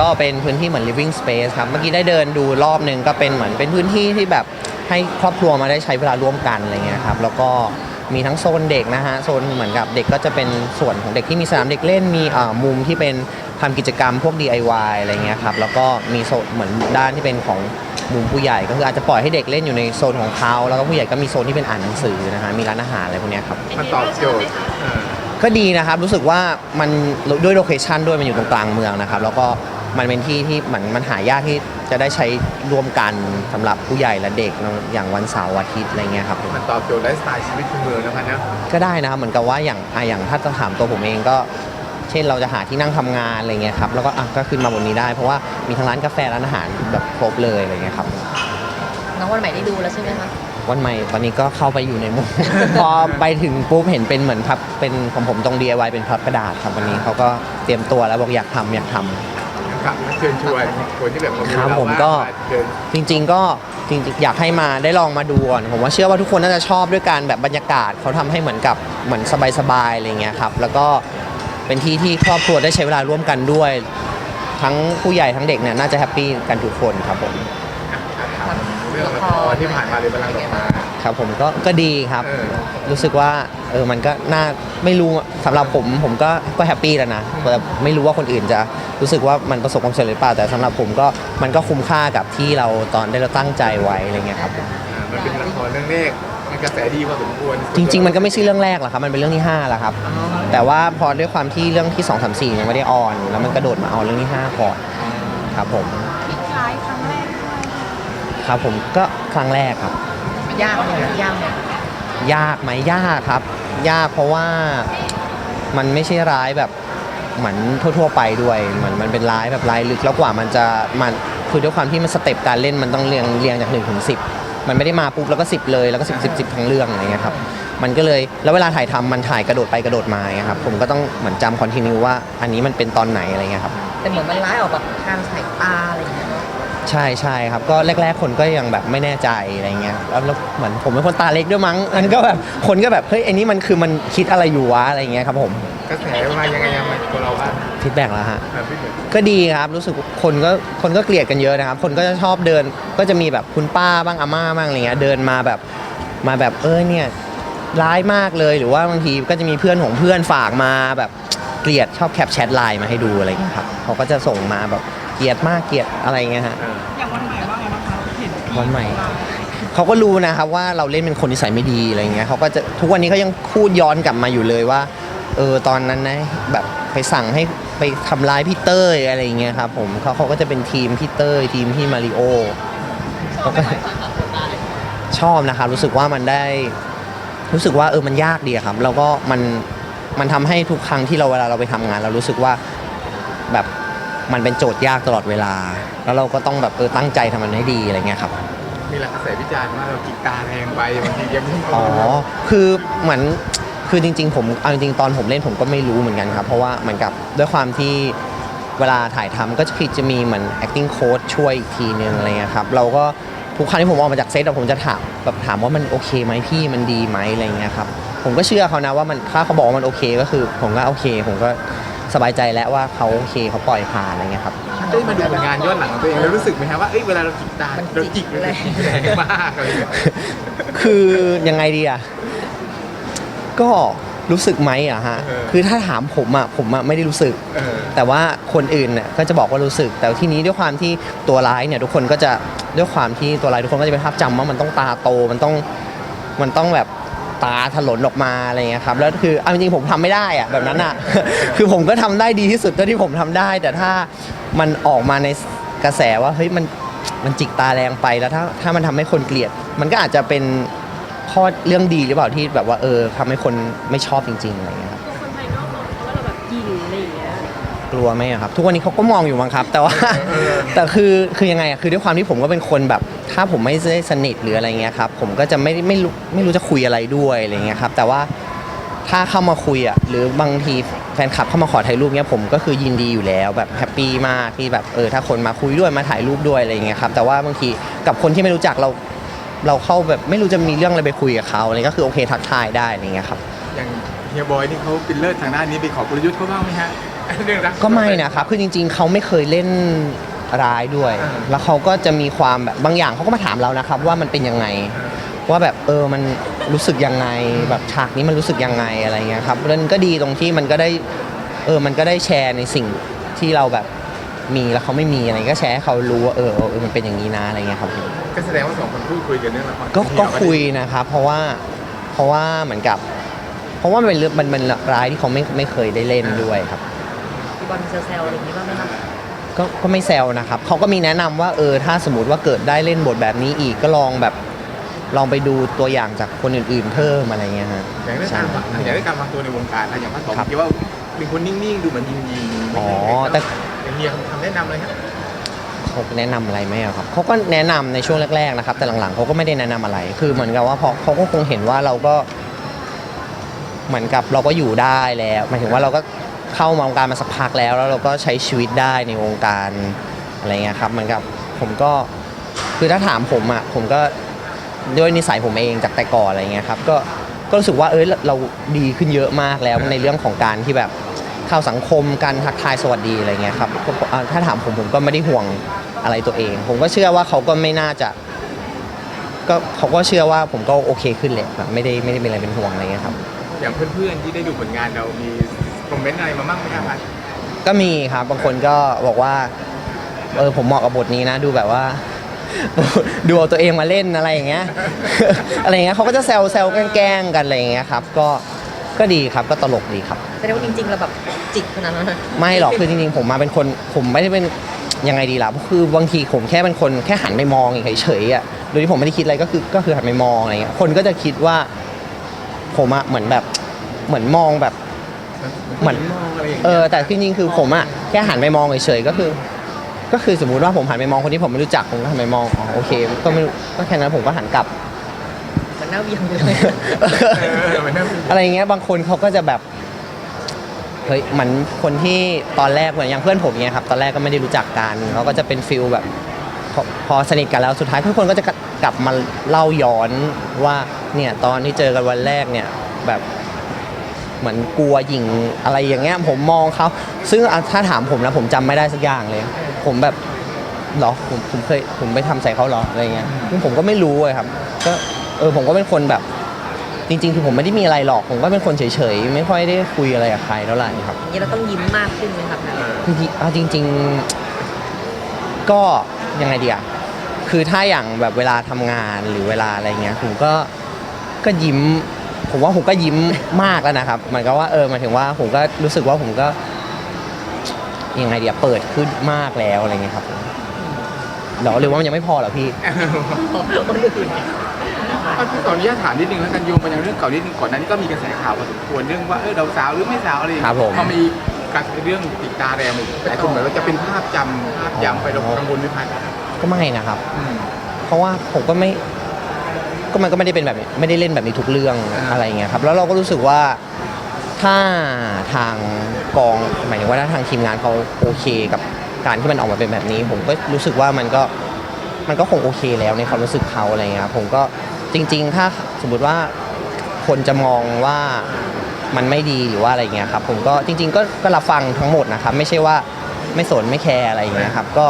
ก็เป็นพื้นที่เหมือน living space ครับ เมื่อกี้ได้เดินดูรอบหนึ่งก็เป็นเหมือนเป็นพื้นที่ที่แบบให้ครอบครัวมาได้ใช้เวลาร่วมกันอะไรเงี้ยครับ แล้วก็มีทั้งโซนเด็กนะฮะ โซนเหมือนกับเด็กก็จะเป็นส่วนของเด็กที่มีสนามเด็กเล่น มีอ่ามุมที่เป็นทำกิจกรรมพวก DIY อะไรเงี้ยครับ แล้วก็มีโซนเหมือนด้านที่เป็นของมุมผู้ใหญ่ ก็คืออาจจะปล่อยให้เด็กเล่นอยู่ในโซนของเขา แล้วก็ผู้ใหญ่ก็มีโซนที่เป็นอ่านหนังสือนะฮะ มีร้านอาหารอะไรพวกเนี้ยครับ มันตอบโจทย์เออก็ดีนะครับ รู้สึกว่ามันด้วยโลเคชันด้วยมันอยู่ตรงกลางเมืองนะครับ แล้วก็ มันเป็นที่ที่เหมือนมันหายากที่จะได้ใช้ร่วมกันสำหรับผู้ใหญ่และเด็กเนอะอย่างวันเสาร์อาทิตย์อะไรเงี้ยครับ มันตอบโจทย์ไลฟ์สไตล์ชีวิตคนเมืองนะพันนะก็ได้นะครับเหมือนกับว่าอย่างอะอย่างถ้าจะถามตัวผมเองก็ เช่นเราจะหาที่นั่งทำงานอะไรเงี้ยครับแล้วก็อะก็ขึ้นมาบนนี้ได้ เพราะว่ามีทั้งร้านกาแฟร้านอาหารแบบครบเลยอะไรเงี้ยครับ น้องวันใหม่ได้ดูแล้วใช่ไหมคะ วันใหม่ตอนนี้ก็เข้าไปอยู่ในมุม พอไปถึงปุ๊บเห็นเป็นเหมือนพับเป็นของผมตรง DIY เป็นพับกระดาษครับวันนี้เขาก็เตรียมตัวแล้วบอกอยากทำอยากทำ ครับเชิญชวนคนที่แบบครับเวลาผมก็ว่างเชิญ จริงๆก็จริงๆอยากให้มาได้ลองมาดูก่อนผมว่าเชื่อว่าทุกคนน่าจะชอบด้วยการแบบบรรยากาศเขาทำให้เหมือนกับเหมือนสบายๆอะไรเงี้ยครับแล้วก็เป็นที่ที่ครอบครัวได้ใช้เวลาร่วมกันด้วย ทั้งผู้ใหญ่ทั้งเด็กเนี่ยน่าจะแฮปปี้กันทุกคนครับผม เรื่องละครที่ผ่านมาเลยบลังก์ดอกไม้ ครับผมก็ก็ดีครับ เออ รู้สึกว่าเออมันก็น่าไม่รู้สำหรับผมผมก็ก็แฮปปี้แล้วนะแต่ไม่รู้ว่าคนอื่นจะรู้สึกว่ามันประสบความสำเร็จหรือเปล่าแต่สำหรับผมก็มันก็คุ้มค่ากับที่เราตอนได้เราตั้งใจไว้อะไรเงี้ยครับผมอ่ามันเป็นละครเรื่องแรกมันกระแสดีพอสมควรจริง ๆ มันก็ไม่ใช่เรื่องแรกหรอกครับมันเป็นเรื่องที่5แล้วครับแต่ว่าพอด้วยความที่เรื่องที่2 3 4ยังไม่ได้ออน แล้วมันกระโดดมาเอาเรื่องที่5ก่อนครับผมคล้ายครั้งแรกด้วยครับผมก็ครั้งแรกครับ ยากไหมยากไหมยากไหมยากครับ ยากเพราะว่ามันไม่ใช่ร้ายแบบเหมือนทั่ว ๆ ไปด้วยเหมือนมันเป็นร้ายแบบร้ายลึกแล้วกว่ามันจะมันคือด้วยความที่มันสเต็ปการเล่นมันต้องเรียงเรียงจาก1นถึงสิบมันไม่ได้มาปุ๊บแล้วก็10เลยแล้วก็10 10 10ทั้งเรื่องอะไรเงี้ยครับมันก็เลยแล้วเวลาถ่ายทำมันถ่ายกระโดดไปกระโดดมาไงครับผมก็ต้องเหมือนจำคอนติเนียว่าอันนี้มันเป็นตอนไหนอะไรเงี้ยครับแต่เหมือนมันร้ายออกแบบทางสายตาอะไรเงี้ย ใช่ใช่ครับก็แรก ๆ คนก็ยังแบบไม่แน่ใจอะไรเงี้ยแล้วแล้วเหมือนผมเป็นคนตาเล็กด้วยมั้งมันก็แบบคนก็แบบเฮ้ยไอ้นี่มันคือมันคิดอะไรอยู่วะอะไรเงี้ยครับผมกระแสมายังไงยังไงตัวเราบ้างฟีดแบ็กแล้วฮะ แบบพี่เหมือนก็ดีครับรู้สึกคนก็คนก็เกลียดกันเยอะนะครับ คนก็จะชอบเดินก็จะมีแบบคุณป้าบ้างอาม่าบ้างอะไรเงี้ยเดินมาแบบมาแบบเออเนี่ยร้ายมากเลยหรือว่าบางทีก็จะมีเพื่อนของเพื่อนฝากมาแบบเกลียดชอบแคปแชทไลน์มาให้ดูอะไรเงี้ยครับเขาก็จะส่งมาแบบ เกลียดมากเกลียดอะไรเงี้ยฮะเอออย่างวันใหม่ว่าไงบ้างคะเห็นวันใหม่เขาก็รู้นะครับว่าเราเล่นเป็นคนนิสัยไม่ดีอะไรเงี้ยเขาก็จะทุกวันนี้เขายังพูดย้อนกลับมาอยู่เลยว่าเออตอนนั้นนะแบบไปสั่งให้ไปทำร้ายพี่เต้ยอะไรเงี้ยครับผมเขาเขาก็จะเป็นทีมพี่เต้ยทีมพี่มาริโอเขาก็ชอบนะครับรู้สึกว่ามันได้ รู้สึกว่าเออมันยากดีอะครับ แล้วก็มันมันทำให้ทุกครั้งที่เราเวลาเราไปทำงาน เรารู้สึกว่าแบบ มันเป็นโจทย์ยากตลอดเวลา แล้วเราก็ต้องแบบเออตั้งใจทำมันให้ดีอะไรเงี้ยครับ มีหลักกระแสวิจารณ์ว่าเราจิกตาแรงไปบางทียังไม่อ๋อ คือเหมือน คือจริงๆ ผม เอาจริงๆ ตอนผมเล่นผมก็ไม่รู้เหมือนกันครับ เพราะว่าเหมือนกับด้วยความที่เวลาถ่ายทำก็จะจะมีเหมือน acting coach ช่วยอีกทีนึงอะไรเงี้ยครับ เราก็ทุกครั้งที่ผมออกมาจากเซตอะผมจะถามแบบถามว่ามันโอเคไหมพี่มันดีไหมอะไรเงี้ยครับ ผมก็เชื่อเขานะว่ามันถ้าเขาบอกว่ามันโอเคก็คือ ผมก็โอเค ผมก็ สบายใจแล้วว่าเขาโอเคเขาปล่อยผ่านอะไรเงี้ยครับ ได้มาดูผลงานย้อนหลังของตัวเองแล้วรู้สึกไหมครับว่าเอ้ยเวลาเราจิกตาเราจิกแรงแรงมากอะไรอย่างเงี้ยคือยังไงดีอะก็รู้สึกไหมอะฮะคือถ้าถามผมอะผมอะไม่ได้รู้สึก เออ แต่ว่าคนอื่นเนี่ยก็จะบอกว่ารู้สึก แต่ที่นี้ด้วยความที่ตัวร้ายเนี่ยทุกคนก็จะด้วยความที่ตัวร้ายทุกคนก็จะเป็นภาพจำว่ามันต้องตาโตมันต้องมันต้องแบบ ตาถลนออกมาอะไรเงี้ยครับแล้วคือเอาจริงๆผมทำไม่ได้อะแบบนั้นอะคือผมก็ทำได้ดีที่สุดเท่าที่ผมทำได้ แต่ถ้ามันออกมาในกระแสว่าเฮ้ยมันมันจิกตาแรงไปแล้วถ้าถ้ามันทำให้คนเกลียด มันก็อาจจะเป็นข้อเรื่องดีหรือเปล่าที่แบบว่าเออทำให้คนไม่ชอบจริงๆอะไรเงี้ยครับ กลัวไหมอะครับ ทุกวันนี้เขาก็มองอยู่มั้งครับ แต่ว่า แต่คือคือยังไงอะคือด้วยความที่ผมก็เป็นคนแบบ ถ้าผมไม่ได้สนิทหรืออะไรเงี้ยครับผมก็จะไม่ไม่รู้ไม่รู้จะคุยอะไรด้วยอะไรเงี้ยครับ แต่ว่าถ้าเข้ามาคุยอะหรือบางทีแฟนคลับเข้ามาขอถ่ายรูปเนี้ยผมก็คือยินดีอยู่แล้วแบบแฮปปี้มากที่แบบเออถ้าคนมาคุยด้วยมาถ่ายรูปด้วยอะไรเงี้ยครับแต่ว่าบางทีกับคนที่ไม่รู้จักเราเราเข้าแบบไม่รู้จะมีเรื่องอะไรไปคุยกับเขาอะไรก็คือโอเคทักทายได้อะไรเงี้ยครับอย่างเฮียบอยนี่เขาเป็นเลิศทางด้านนี้ไปขอกลยุทธ์เขาบ้างไหมฮะเรื่องรั กก็ไม่นะครับ คือจริง ๆ เขาไม่เคยเล่นร้ายด้วยอ่าแล้วเขาก็จะมีความแบบบางอย่างเขาก็มาถามเรานะครับ ว่ามันเป็นยังไง ว่าแบบเออมันรู้สึกยังไง แบบฉากนี้มันรู้สึกยังไงอะไรเงี้ยครับแล้วมันก็ดีตรงที่มันก็ได้เออมันก็ได้แชร์ในสิ่งที่เราแบบมีแล้วเขาไม่มีอะไรก็แชร์ให้เขารู้ว่าเออเออเออมันเป็นอย่างนี้นะอะไรเงี้ยครับก็แสดงว่าสองคนพูดคุยกันเรื่องละครก็ก็คุยนะครับ เพราะว่าเพราะว่าเหมือนกับ เพราะว่ามันเป็นเรื่องมันมันร้ายที่เขาไม่ไม่เคยได้เล่นด้วยครับพี่ บอลเซลล์อะไรอย่างนี้บ้างไหมคะก็ก็ไม่แซวนะครับเขาก็มีแนะนำว่าเออถ้าสมมติว่าเกิดได้เล่นบทแบบนี้อีกก็ลองแบบลองไปดูตัวอย่างจากคนอื่นๆเพิ่มอะไรเงี้ยฮะอย่างเรื่องใช่ การวางอย่างเรื่องการวางตัวในวงการนะอย่างพระสงฆ์ครับคิดว่าเป็นคนนิ่งๆดูเหมือนยิงยิงๆอ๋อแต่ อย่างเฮียคำแนะนำเลยครับเขาแนะนำอะไรไหมอะครับเขาก็แนะนำในช่วงแรกๆนะครับ แต่หลังๆเขาก็ไม่ได้แนะนำอะไร คือเหมือนกับว่าพอเขาก็คงเห็นว่าเราก็ เหมือนกับเราก็อยู่ได้แล้วหมายถึงว่าเราก็ เข้ามาวงการมาสักพักแล้ว แล้วเราก็ใช้ชีวิตได้ในวงการอะไรเงี้ยครับเหมือนกับผมก็คือถ้าถามผมอะผมก็ด้วยนิสัยผมเองจากแต่ก่อนอะไรเงี้ยครับก็ก็รู้สึกว่าเออเราดีขึ้นเยอะมากแล้วในเรื่องของการที่แบบเข้าสังคมการทักทายสวัสดีอะไรเงี้ยครับก็ถ้าถามผมผมก็ไม่ได้ห่วงอะไรตัวเอง ผมก็เชื่อว่าเขาก็ไม่น่าจะก็เขาก็เชื่อว่าผมก็โอเคขึ้นแหละแบบไม่ได้ไม่ได้เป็นอะไรเป็นห่วงอะไรเงี้ยครับอย่างเพื่อนๆที่ได้ดูผลงานเรามี คอมเมนต์อะไรมาบ้างไหมครับก็มีครับบางคนก็บอกว่าเออผมเหมาะกับบทนี้นะ ดูแบบว่า ดูเอาตัวเองมาเล่นอะไรอย่างเงี้ย อะไรอย่างเงี้ยเขาก็จะแซวแซวแกล้งๆกันอะไรอย่างเงี้ยครับ ก็ก็ดีครับก็ตลกดีครับ แสดงว่าจริงๆเราแบบจิกขนาดนั้นนะไม่หรอกคือจริงๆ ผมมาเป็นคนผมไม่ได้เป็นยังไงดีล่ะคือบางทีผมแค่เป็นคนแค่หันไปมองเฉยๆอะโดยที่ผมไม่ได้คิดอะไรก็คือก็คือหันไปมองอะไรเงี้ยคนก็จะคิดว่า ผมอะเหมือนแบบเหมือนมองแบบ เหมือนมองอะไรอย่างเอเงี้ยอแต่จริงๆคือผมอะแค่หันไปมองเฉยๆก็คือ ก็คือสมมุติว่าผมหันไปมองคนที่ผมไม่รู้จักผมก็หันไปมองอ๋อโอเค ก็ไม่รู้ก็แค่นั้นผมก็หันกลับเหมือนหน้าเวียงเลยเออมันน่าอะไรอย่างเงี้ยบางคนเขาก็จะแบบเฮ้ยเหมือนคนที่ตอนแรกเหมือนอย่างเพื่อนผมเนี่ยครับตอนแรกก็ไม่ได้รู้จักกันเขาก็จะเป็นฟิลแบบพอพอสนิทกันแล้วสุดท้ายทุกคนก็จะกลับมาเล่าย้อนว่าเนี่ยตอนที่เจอกันวันแรกเนี่ยแบบ เหมือนกลัวหญิงอะไรอย่างเงี้ยผมมองเขาซึ่งอะถ้าถามผมนะผมจำไม่ได้สักอย่างเลย ผมแบบเหรอผมผมเคยผมไปทำใส่เขาเหรออะไรเงี้ยซึ่งผมก็ไม่รู้เลยครับ ก็เออผมก็เป็นคนแบบ จริงๆคือผมไม่ได้มีอะไรหรอกผมก็เป็นคนเฉยๆไม่ค่อยได้คุยอะไรกับใครเท่าไหร่ครับ อย่างนี้เราต้องยิ้มมากขึ้นไหมครับจริงๆเอาจริง ๆ ก็ยังไงดีอะคือถ้าอย่างแบบเวลาทำงานหรือเวลาอะไรเงี้ยผมก็ก็ยิ้ม ผมว่าผมก็ยิ้มมากแล้วนะครับหมายก็ว่าเออหมายถึงว่าผมก็รู้สึกว่าผมก็ยังไงดีอะเปิดขึ้นมากแล้วอะไรเงี้ยครับผมเหรอหรือว่ามันยังไม่พอเหรอพี่คนอื่นเอาพี่ขออนุญาตถามนิดนึงแล้วกันโยงไปยังเรื่องเก่านิดนึงก่อนหนั้านก็มีกระแสข่าวพอสมควรเรื่องว่าเออเราสาวหรือไม่สาวอะไรอย่างครัเงี้บผมพอมีการเรื่องติดตาแรงหลายคนเหมือนว่าจะเป็นภาพจำภาพย้ำไปเรากังวลไหมพันก็ไม่นะครับ อืม เพราะว่าผมก็ไม่ ก็มันก็ไม่ได้เป็นแบบนี้ไม่ได้เล่นแบบนี้ทุกเรื่องอ่าอะไรเงี้ยครับแล้วเราก็รู้สึกว่าถ้าทางกองหมายถึงว่าถ้าทางทีมงานเขาโอเคกับการที่มันออกมาเป็นแบบนี้ ผมก็รู้สึกว่ามันก็มันก็คงโอเคแล้วในความรู้สึกเขาอะไรเงี้ยครับผมก็จริง ๆ ถ้าสมมติว่าคนจะมองว่ามันไม่ดีหรือว่าอะไรเงี้ยครับผมก็จริง ๆ ก็ก็รับฟังทั้งหมดนะครับ ไม่ใช่ว่าไม่สนไม่แคร์อะไรอย่างเงี้ยครับก็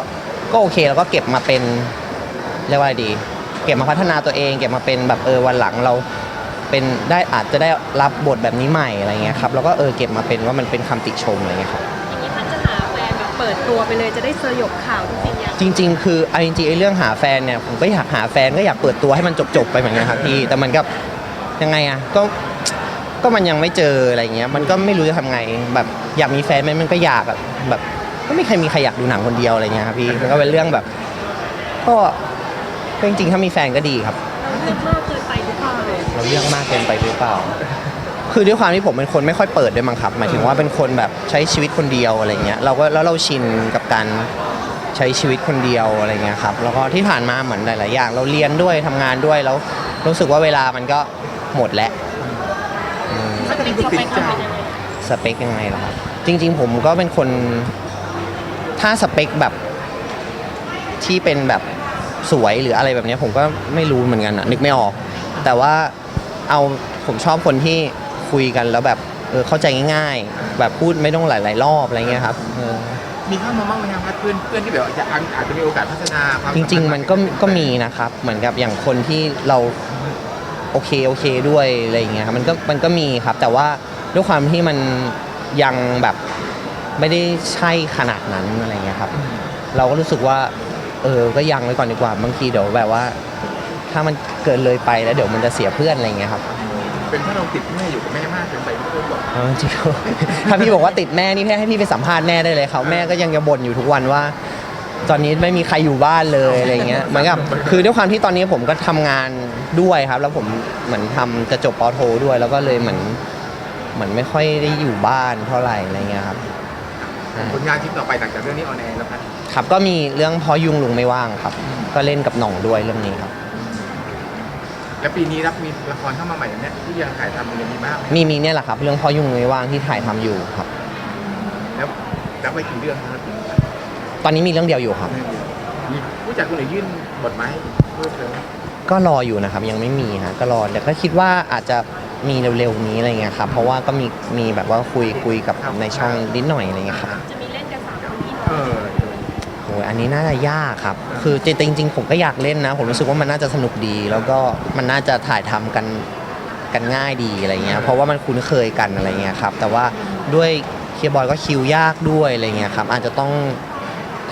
ก็โอเคแล้วก็เก็บมาเป็นเรียกว่าอะไรดี เก็บมาพัฒนาตัวเอง เก็บมาเป็นแบบเออวันหลังเราเป็นได้อาจจะได้รับบทแบบนี้ใหม่อะไรเงี้ยครับแล้วก็เออเก็บมาเป็นว่ามันเป็นคำติชมอะไรเงี้ยครับ อย่างนี้ท่านจะหาแฟนแบบเปิดตัวไปเลยจะได้สยบข่าวทุกสิ่งอย่างจริง ๆ คือเอาจริงๆไอ้เรื่องหาแฟนเนี่ยผมก็อยากหาแฟนก็อยากเปิดตัวให้มันจบๆไปเหมือนกันครับพี่แต่มันก็ยังไงอะก็ก็มันยังไม่เจออะไรเงี้ยมันก็ไม่รู้จะทำไงแบบอยากมีแฟนไหมมันก็อยากอะแบบก็ไม่เคยมีใครอยากดูหนังคนเดียวอะไรเงี้ยครับพี่มันก็เป็นเรื่องแบบ ก็ ก็จริงๆ ถ้ามีแฟนก็ดีครับเราเลือกมากเกินไปหรือเปล่าเราเลือกมากเกินไปหรือเปล่า คือด้วยความที่ผมเป็นคนไม่ค่อยเปิดด้วยมั้งครับ หมายถึงว่าเป็นคนแบบใช้ชีวิตคนเดียวอะไรเงี้ย เราก็แล้วเราชินกับการใช้ชีวิตคนเดียวอะไรเงี้ยครับ แล้วก็ที่ผ่านมาเหมือนหลาย ๆ อย่าง เราเรียนด้วยทำงานด้วยแล้วรู้สึกว่าเวลามันก็หมดแล้วอืม สเปคสเปคมันเป็นยังไงสเปคยังไงเหรอครับ จริง ๆ ผมก็เป็นคน ถ้าสเปคแบบที่เป็นแบบ สวยหรืออะไรแบบเนี้ยผมก็ไม่รู้เหมือนกันอะนึกไม่ออก แต่ว่าเอาผมชอบคนที่คุยกันแล้วแบบเออเข้าใจง่าย ๆ แบบพูดไม่ต้องหลายๆรอบอะไรเงี้ยครับเออมีเข้ามาบ้างไหมครับเพื่อนเพื่อนที่แบบจะอาจจะมีโอกาสพัฒนาความจริง ๆ มันก็สัพัธ์ก็มีนะครับ เหมือนกับอย่างคนที่เราโอเคโอเคด้วยอะไรอย่างเงี้ยครับมันก็มันก็มีครับ แต่ว่าด้วยความที่มันยังแบบไม่ได้ใช่ขนาดนั้นอะไรเงี้ยครับ เราก็รู้สึกว่า เออก็ยังไว้ก่อนดีกว่าบางทีเดี๋ยวแบบว่า ถ้ามันเกินเลยไปแล้วเดี๋ยวมันจะเสียเพื่อนอะไรเงี้ยครับเป็นเพราะเราติดแม่อยู่กับแม่มากเกินไปที่เพื่อนบอกเอาจริงๆ ถ้าพี่บอกว่าติดแม่นี่แค่ให้พี่ไปสัมภาษณ์แม่ได้เลยเขาแม่ก็ยังจะบ่นอยู่ทุกวันว่า ตอนนี้ไม่มีใครอยู่บ้านเลยอะไรเงี้ยเหมือนกับคือด้วยความที่ตอนนี้ผมก็ทำงานด้วยครับ แล้วผมเหมือนทำจะจบปอโท ด้วย แล้วก็เลยเหมือนเหมือนไม่ค่อยได้อยู่บ้านเท่าไหร่อะไรเงี้ยครับ ผลงานชิ้นต่อไปหลังจากเรื่องนี้ออนแอร์แล้วครับ ครับก็มีเรื่องพอยุงลุงไม่ว่างครับ ก็เล่นกับหน่องด้วยเรื่องนี้ครับ แล้วปีนี้รับมีละครเข้ามาใหม่เนี่ยที่ยังถ่ายทำมันยังมีบ้างไหมมีมีเนี่ยแหละครับ เรื่องพอยุงลุงไม่ว่างที่ถ่ายทำอยู่ครับ แล้วรับไปกี่เรื่องครับตอนนี้มีเรื่องเดียวอยู่ครับ มีผู้จัดคนไหนยื่นบทมาให้เพิ่มเติมก็รออยู่นะครับยังไม่มีฮะก็รอแต่ก็คิดว่าอาจจะมีเร็วๆนี้อะไรเงี้ยครับเพราะว่าก็มีมีแบบว่าคุยคุยกับในช่องนิดหน่อยอะไรเงี้ยครับ จะมีเล่นกันสามคนพี่น้ เอ อง อ โอ้ยอันนี้น่าจะยากครับ คือจริงจริงๆผมก็อยากเล่นนะ ผมรู้สึกว่ามันน่าจะสนุกดี แล้วก็มันน่าจะถ่ายทำกันกันง่ายดีอะไรเงี้ย เพราะว่ามันคุ้นเคยกันอะไรเงี้ยครับ แต่ว่าด้วยเคียร์บอยก็คิวยากด้วยอะไรเงี้ยครับ อาจจะต้อง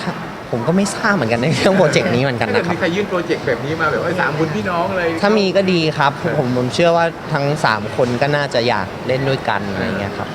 ถ้าผมก็ไม่ทราบเหมือนกันในเรื่องโปรเจกต์นี้เหมือนกันถ้าเกิดนะครับมีใครยื่นโปรเจกต์แบบนี้มาแบบว่าสามคนพี่น้องเลยถ้ามีก็ดีครับ ผมผมเชื่อว่าทั้ง 3 คนก็น่าจะอยากเล่นด้วยกันอะไรเงี้ยครับ